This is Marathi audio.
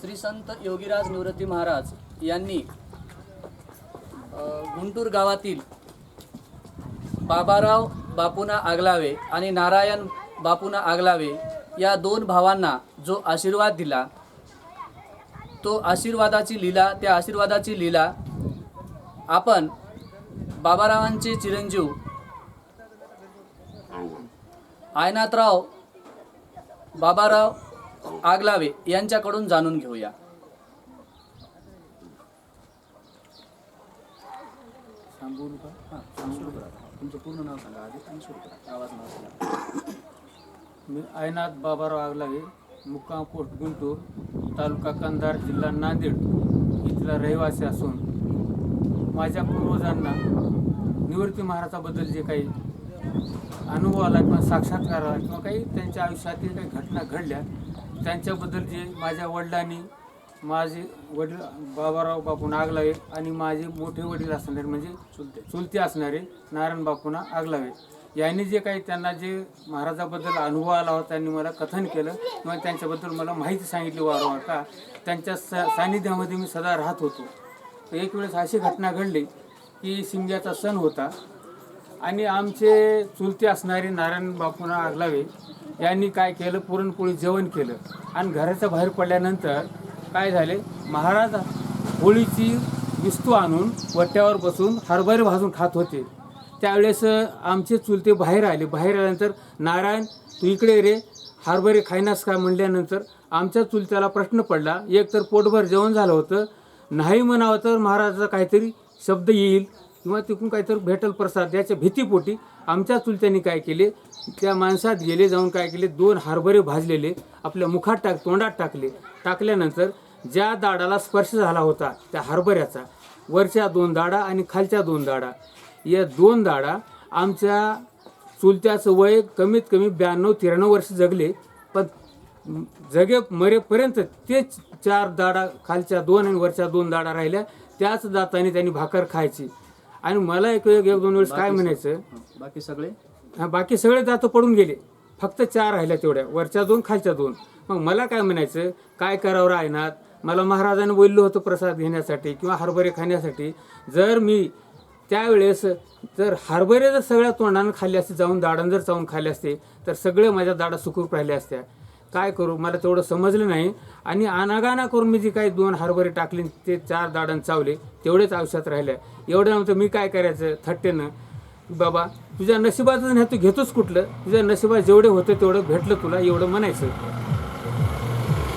श्री संत योगीराज निवृत्ती महाराज यांनी गुंटूर गावातील बाबाराव बापुना आगलावे आणि नारायण बापुना आगलावे या दोन भावांना जो आशीर्वाद दिला तो आशीर्वादाची लीला त्या आशीर्वादाची लीला आपण बाबारावांचे चिरंजीव आयनाथराव बाबाराव आगलावे यांच्याकडून जाणून घेऊया. तुमचं पूर्ण नाव सांगा आधी सुरू करा. आवाज नाव सांगा. मी आयनाथ बाबाराव आगलावे मुक्काम पोस्ट गुंटूर तालुका कंधार जिल्हा नांदेड इथला रहिवासी असून माझ्या पूर्वजांना निवृत्ती महाराजाबद्दल जे काही अनुभव आला किंवा साक्षात्कार आला किंवा काही त्यांच्या आयुष्यातील काही घटना घडल्या त्यांच्याबद्दल जे माझ्या वडिलांनी माझे वडील बाबाराव बापून आगलावे आणि माझे मोठे वडील असणारे म्हणजे चुलते चुलते असणारे नारायण बापूंना आगलावे यांनी जे काही त्यांना जे महाराजाबद्दल अनुभव आला होता त्यांनी मला कथन केलं किंवा त्यांच्याबद्दल मला माहिती सांगितली वारंवार का त्यांच्या स सान्निध्यामध्ये मी सदा राहत होतो. तर एक वेळेस अशी घटना घडली की शिमग्याचा सण होता आणि आमचे चुलते असणारे नारायण बापूंना आगलावे यांनी काय केलं? पुरणपोळी जेवण केलं. आणि घराच्या बाहेर पडल्यानंतर काय झाले? महाराज होळीची विस्तू आणून वट्ट्यावर बसून हरभरे भाजून खात होते. त्यावेळेस आमचे चुलते बाहेर आले. बाहेर आल्यानंतर नारायण तू इकडे रे. हरभरे खायनास का? म्हणल्यानंतर आमच्या चुलत्याला प्रश्न पडला. एक तर पोटभर जेवण झालं होतं. नाही म्हणावं तर महाराजाचा काहीतरी शब्द येईल. किंवा तिकडून काहीतरी भेटल प्रसाद याच्या भीतीपोटी आमच्या चुलत्यांनी काय केले त्या माणसात गेले जाऊन काय केले दोन हरभरे भाजलेले आपल्या मुखात टाक तोंडात टाकले. टाकल्यानंतर ज्या दाडाला स्पर्श झाला होता त्या हरभऱ्याचा वरच्या दोन दाडा आणि खालच्या दोन दाडा. या दोन दाडा आमच्या चुलत्याचं वय कमीत कमी ब्याण्णव त्र्याण्णव वर्ष जगले पण जगे मरेपर्यंत तेच चार दाडा खालच्या दोन आणि वरच्या दोन दाडा राहिल्या त्याच दाताने त्यांनी भाकर खायची. आणि मला एक एक दोन वेळेस काय म्हणायचं? बाकी सगळे? हा बाकी सगळे दातं पडून गेले. फक्त चार राहिल्या तेवढ्या. वरच्या दोन खालच्या दोन. मग मला काय म्हणायचं? काय करावं राहणार मला महाराजांनी बोललं होतं प्रसाद घेण्यासाठी किंवा हरभरे खाण्यासाठी. जर मी त्यावेळेस जर हरभरे जर सगळ्या तोंडानं खाल्ले असते जाऊन दाडण जर चावून खाल्ले असते तर सगळे माझ्या दाडा सुखरूप राहिल्या असत्या. काय करू? मला तेवढं समजलं नाही. आणि अनागाना करून मी जी काही दोन हरभरे टाकले ते चार दाडण चावले तेवढेच आयुष्यात राहिले एवढं नव्हतं मी काय करायचं थट्टेनं? बाबा तुझ्या नशिबाचं नाही तू घेतोच कुठलं? तुझ्या नशिबात जेवढे होतं तेवढं भेटलं तुला एवढं म्हणायचं.